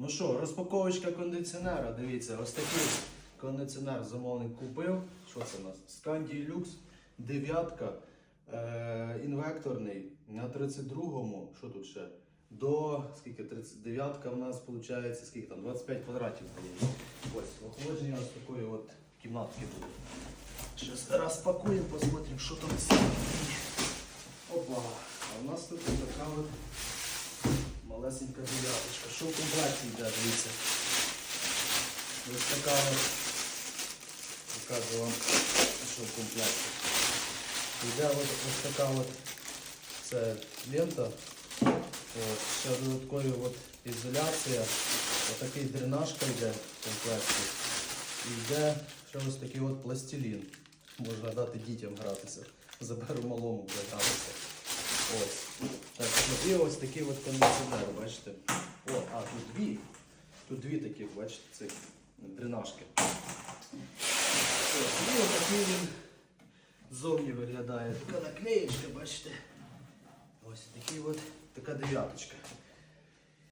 Ну що, розпаковочка кондиціонера. Дивіться, ось такий кондиціонер замовник купив. Що це у нас? Scandi Lux, дев'ятка, е, інвекторний на 32-му. Що тут ще? До скільки 39-ка в нас виходить, скільки там 25 квадратів. Ось охолодження ось такої от кімнатки буде. Зараз розпакуємо, посмотрим, що там. Опа, а у нас тут така от малесенька дев'яточка. Що в комплекті йде, дивіться. Ось така от, покажу вам, що в комплекті. Йде от, ось така от, це лента. От, ще додаткові от ізоляція. Отакий дренажка йде в комплекті. І йде ще ось такий от пластилін. Можна дати дітям гратися. Заберу малому буде. Ось. Так, і ось такий от кондиціонер, бачите. О, а тут дві. Тут дві такі, бачите, цих дренажки. Ось, і ось такий він ззовні виглядає. Така наклеєчка, бачите. Ось такий от, така дев'яточка.